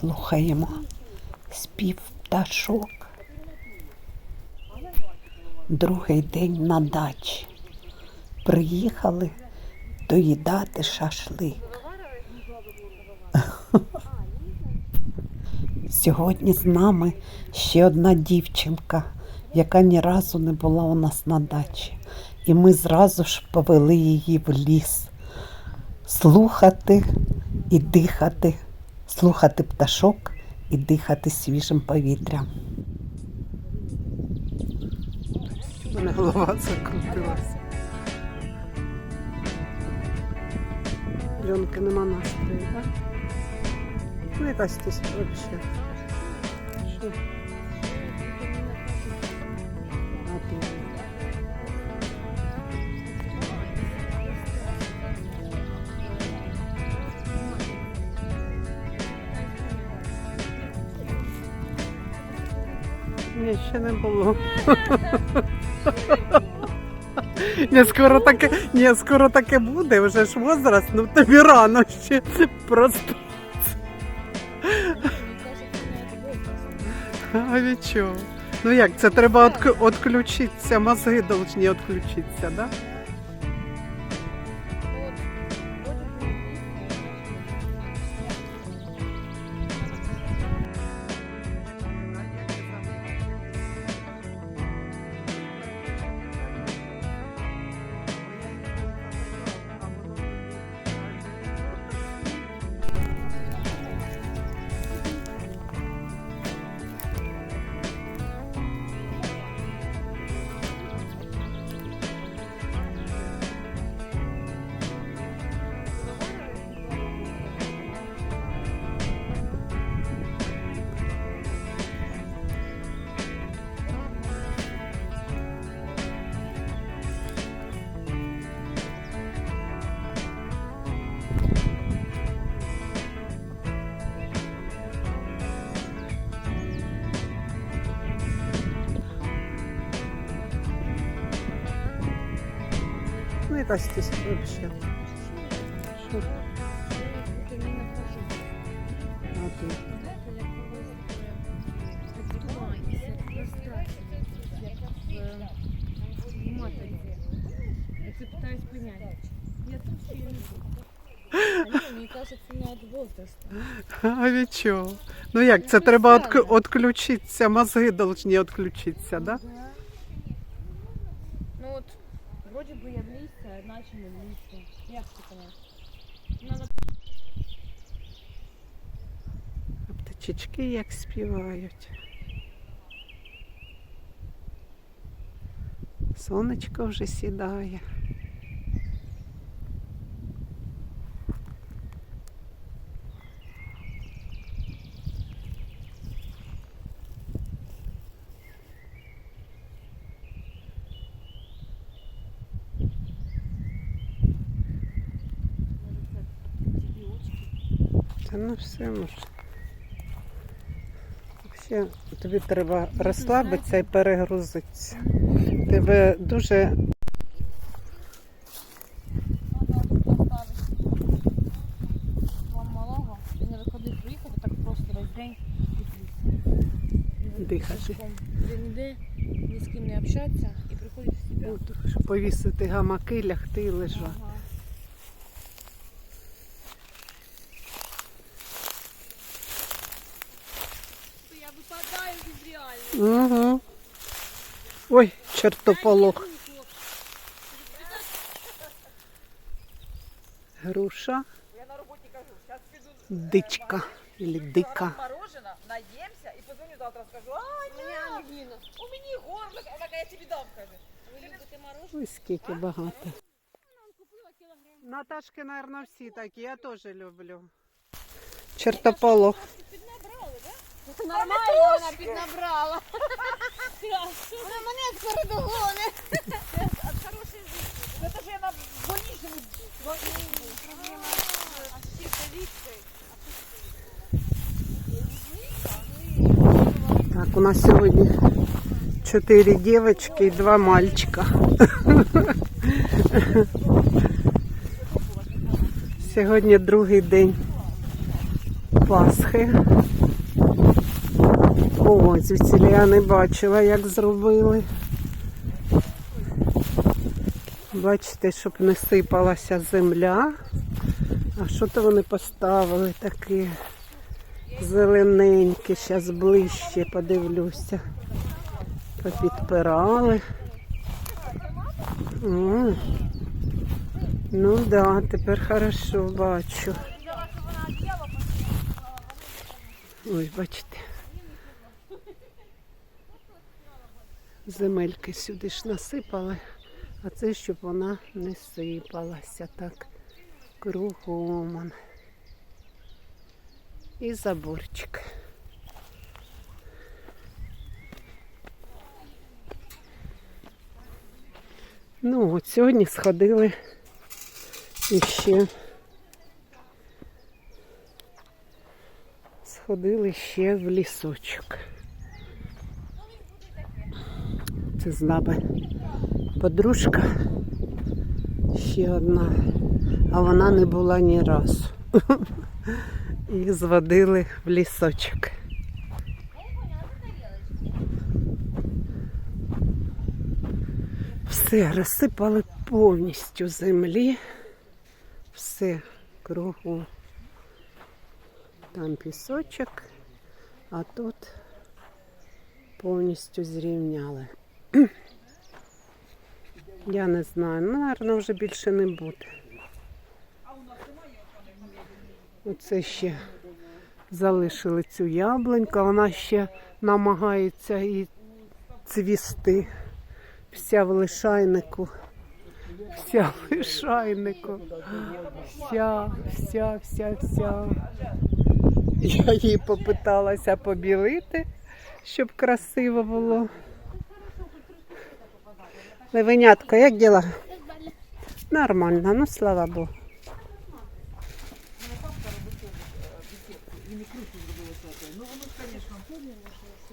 Слухаємо спів пташок. Другий день на дачі. Приїхали доїдати шашлик. Сьогодні з нами ще одна дівчинка, яка ні разу не була у нас на дачі. І ми зразу ж повели її в ліс слухати і дихати, слухати пташок і дихати свіжим повітрям. У мене голова закрутилася. Льонки нема настрою, так? Ну, якась ти взагалі. Ще не було. Ні, скоро таке, ні, скоро таке буде, вже ж возраст, ну тобі рано ще просто. А від чого? Ну як, це треба відключитися, мозги повинні відключитися, да? Якась. Що? А? Я пытаюсь понять. Я тут не нет, мне кажется, не от возраста. А від чого? Ну як, це треба відк- відключитися, мозги повинні відключитися, да? Ну би я в листья, а начали в листья. Як це понять? Надо А птичечки як співають. Сонечко вже сідає. Та ну все може. Все, тобі треба розслабитися і перегрузитися. Тебе дуже Дихати. Де ніде ні з ким не общатися і приходить в себе. Повісити гамаки, лягти і лежати. Ага. Я випадаю від реальності. Угу. Ой, чертополох. Груша, Я на роботі кажу, зараз піду дичка или дика. мороженое, наїмся і позвоню завтра, скажу, а, ні, у мені горло, вона каже, я тобі дам, каже. Ви любите мороженое? Ой, скільки багато. Наташки, мабуть, всі такі, я теж люблю. Чертополох. Нормально вона піднабрала. Вона мене скоро догоне. От житті. Це те, що я на больничному А ще тавічкою. Так, у нас сьогодні чотири дівчатки і два мальчика. Сьогодні другий день Пасхи. О, звідси я не бачила, як зробили. Бачите, щоб не сипалася земля. А що то вони поставили таке зелененьке, зараз ближче подивлюся. Попідпирали. Ну да, тепер хорошо бачу. Ой, бачите. Земельки сюди ж насипали, а це щоб вона не сипалася так кругом. І заборчик. Ну, от сьогодні сходили іще. Сходили ще в лісочок. Це з нами подружка ще одна, а вона не була ні разу. Їх зводили в лісочок. Все, розсипали повністю землі. Все кругу. Там пісочок, а тут повністю зрівняли. Я не знаю, ну, наверно, вже більше не буде. Оце ще залишили цю яблуньку, вона ще намагається і цвісти. Вся в лишайнику. Вся в лишайнику. Вся, вся, вся, вся. Я її попиталася побілити, щоб красиво було. Левенятко, як діла? Нормально, ну слава Богу.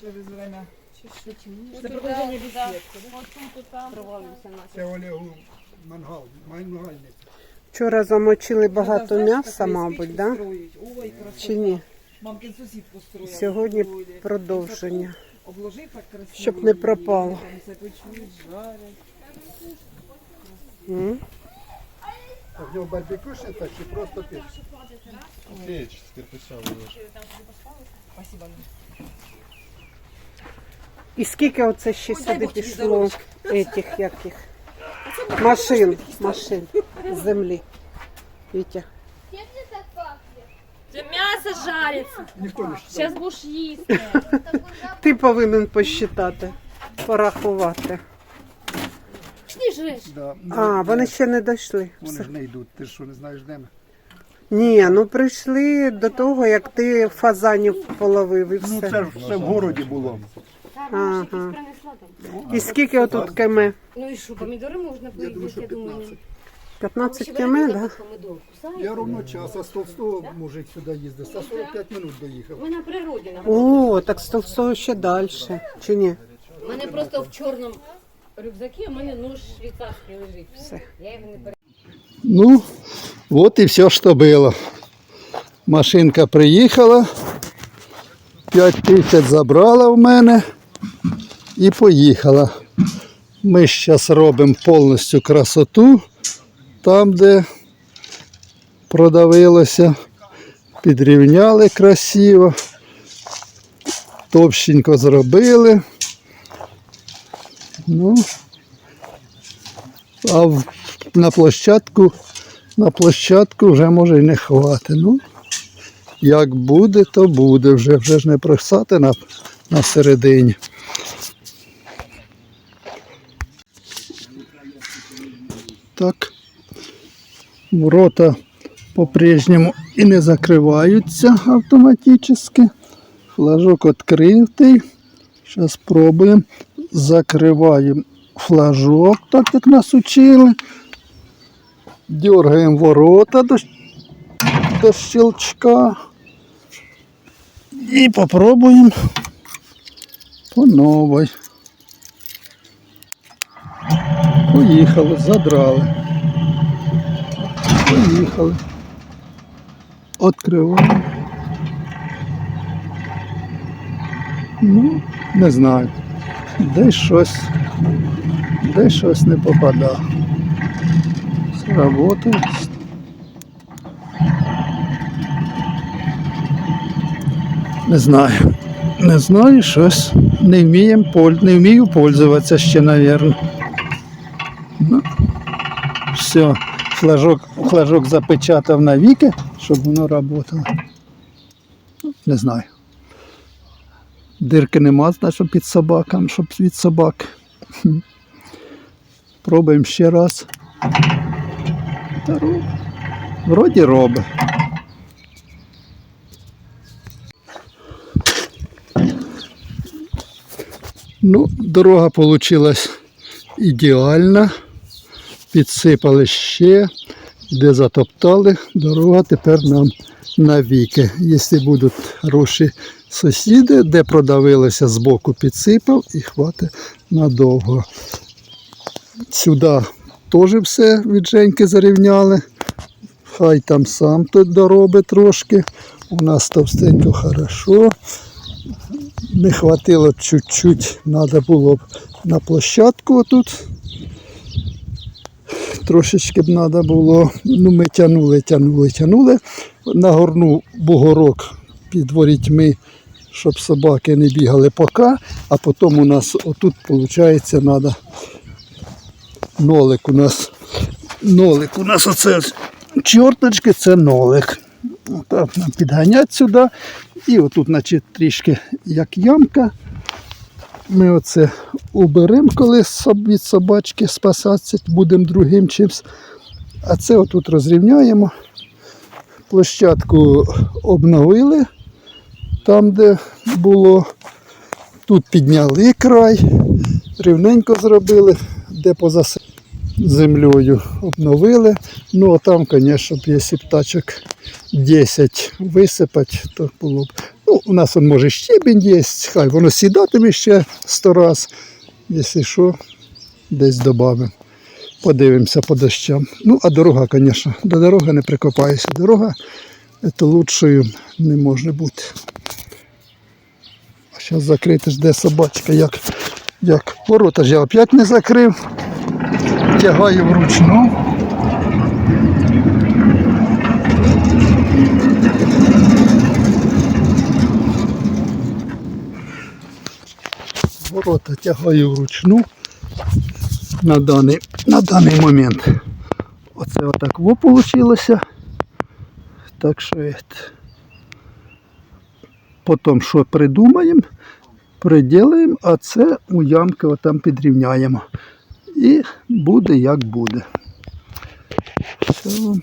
Через время. Це продовження бесідки, Це Олегу мангал, мангальник. Вчора замочили багато м'яса, мабуть, да? Чи ні? Мамкин. Сьогодні продовження. Обложив так красиво. Щоб не пропало. Там все печуть, жарять. А в нього барбекю ще так чи просто піч? Печь з кирпича виложиш. Спасибо. І скільки оце ще сюди пішло этих яких машин, машин землі. Вітя. Це м'ясо жариться. Ніхто не Зараз будеш їсти. Ти повинен посчитати, порахувати. Пішли. Да. А, вони ще не дійшли. Вони Все. ж не йдуть, ти що не знаєш де ми? Ні, ну прийшли до того, як ти фазанів половив і Ну все. це ж все в городі було. Ага. І скільки отут кеме? Ну і що, помідори можна поїсти, я думаю. 15. 15 кеме, так? Да? Я ровно час, а з Толстого мужик сюди їздив. За 45 минут доїхав. Ми на природі. на- О, так стовсо ще далі. Чи ні? У мене просто в чорному рюкзакі, у мене нож швейцарський лежить. Все. Я його не пере... Ну, от і все, що було. Машинка приїхала, 5 тисяч забрала в мене і поїхала. Ми зараз робимо повністю красоту там, де продавилося, підрівняли красиво, товщенько зробили. Ну, а в- на площадку на площадку вже може й не хватить. Ну, як буде, то буде. Вже, вже ж не просати на, на середині. Так. Ворота по-прежньому і не закриваються автоматично. Флажок відкритий. Зараз спробуємо. Закриваємо флажок, так як нас учили. Дергаємо ворота до, до щелчка. І попробуємо по новій. Поїхали, задрали. Поїхали. Откриваємо. Ну, не знаю. Десь щось, десь щось не попадає. Все працює. Не знаю. Не знаю, щось. Не вміємо не вмію пользуватися ще, мабуть. Ну, все, флажок, флажок запечатав навіки, щоб воно працювало. Не знаю. Дирки нема, значить, під собакам, щоб від собак. Пробуємо ще раз. Вроді робить. Ну, дорога вийшла ідеальна. Підсипали ще, де затоптали, дорога тепер нам навіки. Якщо будуть хороші сусіди, де продавилося збоку, підсипав і хватить надовго. Сюди теж все від Женьки зарівняли. Хай там сам тут доробить трошки. У нас товстенько хорошо. Не хватило чуть-чуть, треба було б на площадку тут. Трошечки б треба було. Ну, ми тягнули, тягнули, тягнули. Нагорнув бугорок під ворітьми, щоб собаки не бігали поки, а потім у нас отут, виходить, треба нолик у нас. Нолик у нас оце чорточки, це нолик. Отак нам підганять сюди. І отут, значить, трішки як ямка. Ми оце уберемо, коли від собачки спасатися, будемо другим чимось. А це отут розрівняємо. Площадку обновили там, де було. Тут підняли край, рівненько зробили, де поза землею обновили. Ну а там, звісно, якщо б тачок 10 висипати, то було б. Ну, у нас он може щебінь є, хай воно сідатиме ще 100 раз. Якщо що, десь додамо. Подивимося по дощам. Ну, а дорога, звісно, до дороги не прикопаєшся. Дорога це лучшою не може бути. А зараз закрити ж де собачка, як, як ворота ж я опять не закрив. Тягаю вручну. Ворота тягаю вручну на даний, на даний момент. Оце отак во вийшло. Так що. Потім що придумаємо, приділаємо, а це у ямки отам підрівняємо. І буде як буде. Все.